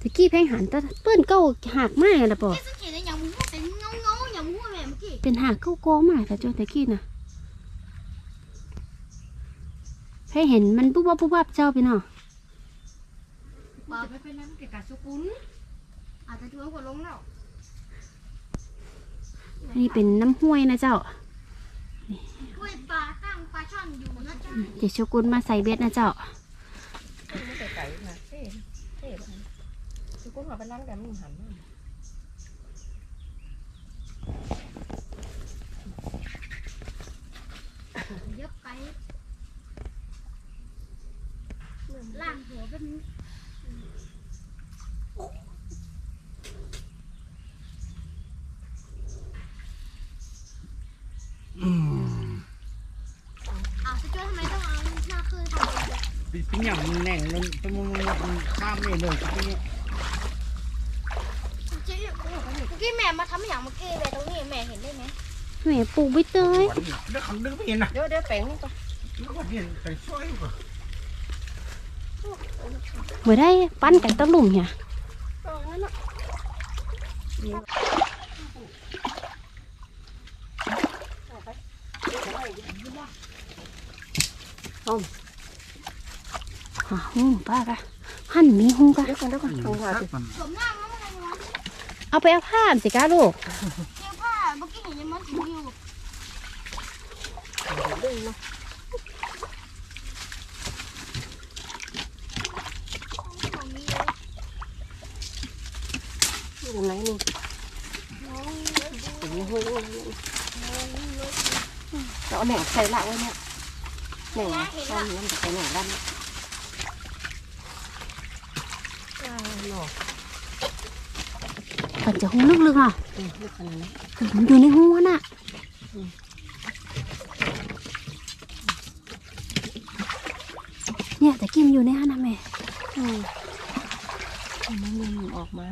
ตะกี้เพงหันตะเปื้อนเก้าหักไม้ละปอเป็นหักเก้าโก้งมาแต่จ้าตะกี้นะเพงเห็นมันปุ๊บวับปุ๊บวับเจ้าไปเนาะบอกไปเป็นน้ำเกะกะสกุลอาจจะถือว่าลงแล้วนี่เป็นน้ำห้วยนะเจ้าห้วยปลาตั้งปลาช่อนอยู่นะเจ้าเดี๋ยวชกุลมาใส่เบ็ดนะเจ้า กูหาไปนั่งแต่มึงหันเยับไปล่างหัวเป็นอ้าวสจ๊วตทำไมต้องเอาหน้าขึ้นทำอย่างมึงแน่งมึงมึงข้ามไม่เลยปิ้ำอย่างเมื่อกี้แบบตรงนี้แม่เห็นได้ไหมแหม่ปลูกใบเตยเดี๋ยวเขาดึงไม่เห็นนะเดี๋ยวเดี๋ยวแป้งนี่ก็นึกว่าเห็นแต่ช่วยก่อนเมื่อได้ปั้นกันตะลุ่มเนี่ยเออนั่นแหละหาหูป้ากะหั่นมีหูกะเดี๋ยวก่อนเดี๋ยวก่อนทางว่าสิ สมหน้ามันอะไรวะ เอาไปเอาผ้าสิกะลูกเกี่ยวผ้าเมื่อกี้เห็นยังมันถึงอยู่อยู่ไหนนี่ถึงห้วยเราแหน่งใส่ละไว้เนี่ยแหน่งด้านนี้มันจะไปแหน่งด้านนี้เนาะ ปันจะหูลึกๆอะลึกขนาดนั้นมันอยู่ในหูน่ะเนี่ยแตะกี้มันอยู่ในหันนะแม่มันยังออกมา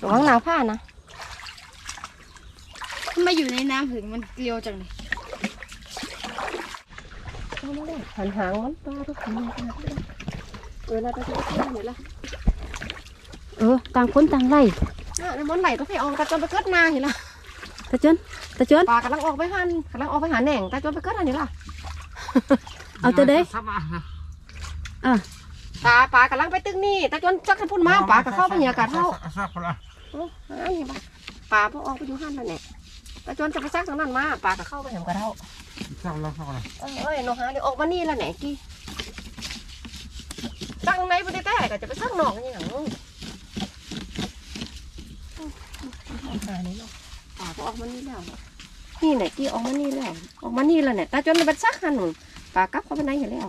ระวังหนาวผ้านะทำไมอยู่ในน้ำถึงมันเกลียวจังเลยหันหางมันปลาทุกคนเออเราจะไปเที่ยวไหนล่ะ เออต่างคนต่างไล่อะในมันไหลก็ไปออกตาจนไปเกิดนาเห็นล่ะตะจนตะจนปลากำลังออกไปหันกำลังออกไปหาแหน่งตาจนไปเกิดอันนี้ล่ะเอาตัวเด้ซับอะตาปลากำลังไปตึกนี่ตาจนจักรพุ่นมาปลาก็เข้าไปเหนียกาดเท่าซับละโอ้หานี่ปะปลาพอออกไปอยู่หันแล้วเนี่ยตาจนจะไปซักทางนั้นมาปลาก็เข้าไปแหมกระเท่าซับละซับละเออเอ้ยโนหาเดี๋ยวออกมานี่แล้วไหนกี้ซักในประเทศแต่ก็จะไปซักนอกนี่หยังหานี่เนาะปลาก็ออกมานี่แล้วนี่ไหนกี้ออกมานี่แล้วออกมานี่แล้วเนี่ยตาจนไปซักหันหนุนปลากลับเข้าไปในอยู่แล้ว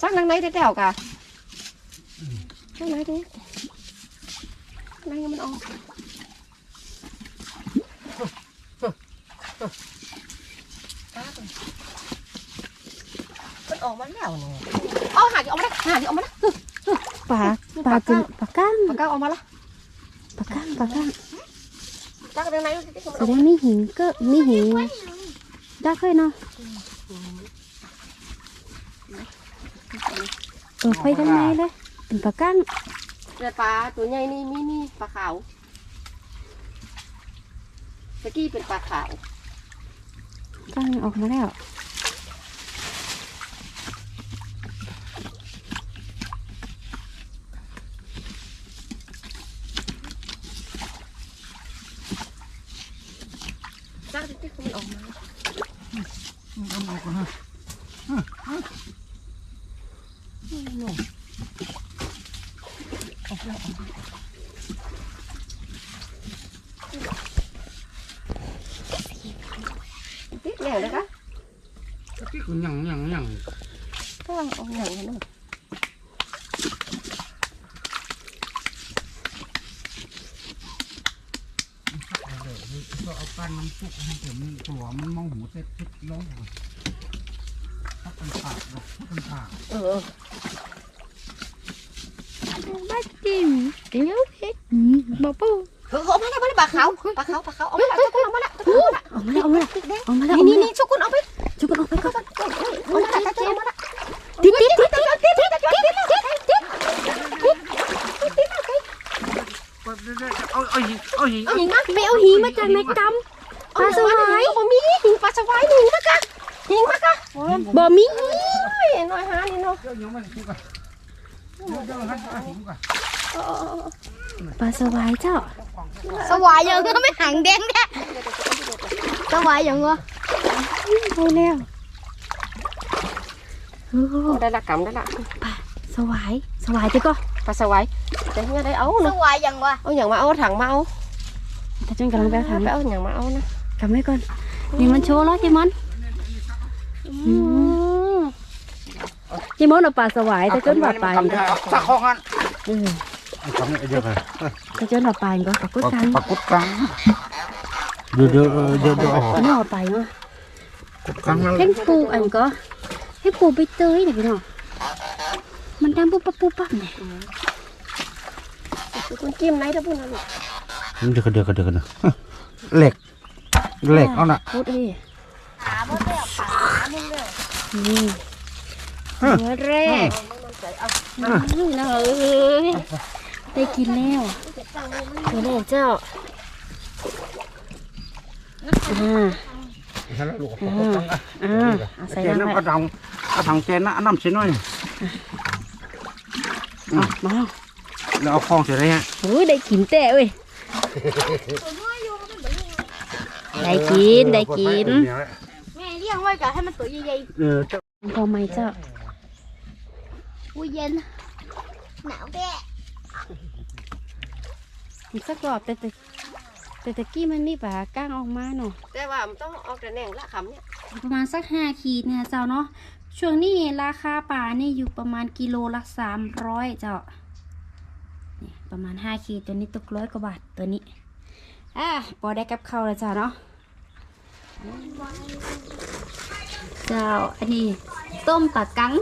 ซักทางในได้แล้วกะทางในเด้ในมันออกมันออกมาแล้วเนี่ยเอาหาดิออกมาได้หาดิออกมาได้ปลาปลาจึงปลาก้างปากกาออกมาละ ปลาก้างปลาก้างตั้งเรื่องไหนที่แสดงมีหินก็มีหินได้เคยเนาะเออไฟทางในเลยเป็นปลาก้างเรือปลาตัวใหญ่นี่มีนี่ปลาขาวตะกี้เป็นปลาขาวก้างออกมาแล้ว หน่ออกแล้วติดอย่างนะคะติดหยังหยังหยังกำลังออกหยังหน่อยก็เอาปั้นน้ำซุกให้เต็มตัวมันมองหูเต็มทิศลงพักกันปากบอกพักกันปากเออ Om mana boleh bakau, bakau, bakau. Om mana, cukup om mana, cukup om mana. Om mana, om mana, om mana. Ini, ini, cukup om mana, cukup om mana. Om mana, cukup om mana. Tit, tit, tit, tit, tit, tit, tit, tit, tit, tit. Mẹ ô hí mà trời mẹ trăm Bà sao hoài Bà mí hình bà sao hoài nhìn mắt á Nhìn mắt á Bà mí Nói hả nhìn nó กคนออกมาแล้วออกมาแล้วออกมาแล้วออกมาแล้วนี่นี่นี่ทุกคนเอาไปชุกกันออกไปก่อนเอามาแล้วเที่มดเอาปลาสวายแต่เกินว่าปาอีสักข้อกันทำเยอะเลยแต่เกินว่าปาอีก็ปักกุ๊ดกังปักกุ๊ดกังเดือยเดี๋ยเดือดี๋ยนี่เอกไปมั้งแล้เพ่งปูอันก็ให้ปูไปเตยเนี่ยพี่น้องมันดังปุ๊บปั๊บปุ๊บปั๊บเนี่ยคุณจิ้มไหนถ้าพูดนะลูกเดือกเดือกเดือกนะเหล็กเหล็กเอาน่ะพูดเอ้ยขาบ่ได้ขาไม่เลย นี่เนื้อแรกนี่นะเอ้ยได้กินแล้วตัวแรกเจ้าอ่าใช่แล้วลูกปลากุดกังอะอ่าเอาใส่เจนน้ำน้ำไปกระดังกระถังเจนนะน้ำชิ้นน้อยเอามาแล้วเอาคลองเสร็จแล้วฮะโอ้ยได้กินแต่เว้ยได้กินได้กิน แม่เลี้ยงไว้กะให้มันตัวใหญ่เออ พอไหมเจ้าๆ อุ้ยเย็น หนาวแท้อีกสักรอบแต่แต่แต่ตะกี้มันมีปลาก้างออกมาเนาะแต่ว่ามันต้องเอาแต่แหน่งละคำเนี่ย ประมาณสักห้าขีดเนี่ยเจ้าเนาะช่วงนี้ราคาปลานี่อยู่ประมาณกิโลละสามร้อยเจ้านี่ประมาณห้าขีดตัวนี้ตกร้อยกว่าบาทตัวนี้อะพอได้กับข้าวแล้วเจ้าเนาะ เจ้าอันนี้ต้มปลากัง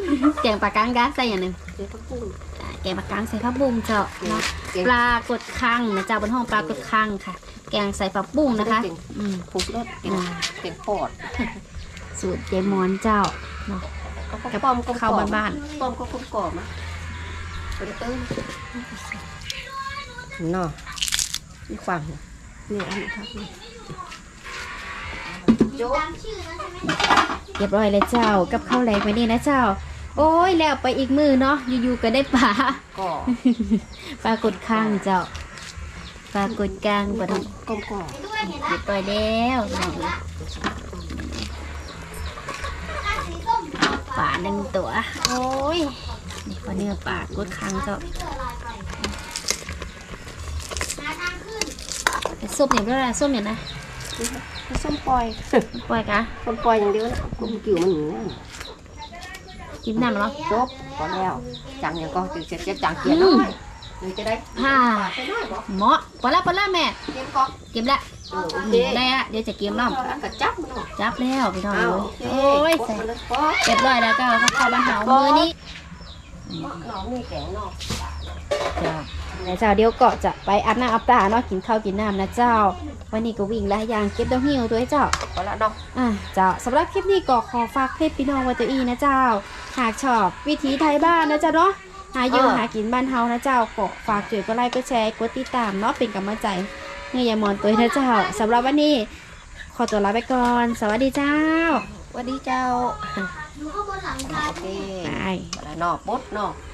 แกงปลากังกะใส่อย่างหนึ่งเดี๋ยวพักปุ้งอ่าแกงปลากังใส่ผักบุ้งเจ้าเนาะปลากดคังนะเจ้าบนห้องปลากดคังค่ะ แกงใส่ผักบุ้งนะคะอืมผูกรถเป็นอ่าเป็นปอด สูตรเจมอนเจ้าเนาะกับป้อมก็ข้าวบ้านป้อมก็คุ้มกรอบนะเป็นตื้นเนาะมีความเนี่ยอันนี้ครับนี่ตามชื่อนะใช่ไหมๆ เรียบร้อยแล้วเจ้ากับข้าวแรงไปนี่นะเจ้า โอ้ยแล้วไปอีกมือเนาะอยู่ๆก็ได้ปลาก็ปลากดข้างเจ้าปลากดกลางปลาทองกลมกรอบด้วยเห็นเรียบร้อยแล้วน้องเอ้ยสีส้มปลาหนึ่งตัว โอ้ยนี่ปลาเนื้อปลากดข้างเจ้าหาทางขึ้นไอ้ส้มอย่างไรล่ะส้มอย่างนะ ส้มปล่อยปล่อยกะส้มปล่อยอย่างเดียวนะกุ้งกิ่วมันหนีนะจิ้มน้ำเหรอจบพอแล้ว จังยังก็จะเสร็จจะจังเกียร์น้อยหรือจะได้ฮ่าไปน้อยบ่เหมาะปลาละปลาละแม่เกียร์ก็เก็บละเออโออืเคมได้ละเดี๋ยวจะเก็บน้ำแล้วก็จับมันเนาะจับแล้วพี่น้องอ้าวเอ้ยโอโอ้ยเคใส่มันเลยก็เรียบร้อยแล้วก็เอาเข้าวบ้านเฮามือนี้น้องมีแกงเนาะ จ้าเจ้าเดี๋ยวก็จะไปอาบน้ำอาบตาเนาะกินข้าวกินน้ำนะเจ้า วันนี้ก็วิ่งแล้วอย่างเก็บดอกหิ้วตัวให้เจ้าพอละเนาะอะเจ้าสำหรับคลิปนี้ก็ขอฝากเพจพี่น้องไวัตัวอีนะเจ้า หากชอบวิถีไทยบ้านนะเจ้าเนาะหาอยู่หากินบ้านเฮานะเจ้าก็ฝากช่วยกดไลค์กดแชร์กดติดตามเนาะเป็นกำลังใจเงยายมอนตัวให้นะเจ้าสำหรับวันนี้ ขอตัวลาไปก่อน สวัสดีเจ้าสวัสดีเจ้าอยู่ข้างบนหลังคาโอเคบายพอละเนาะปดเนาะเ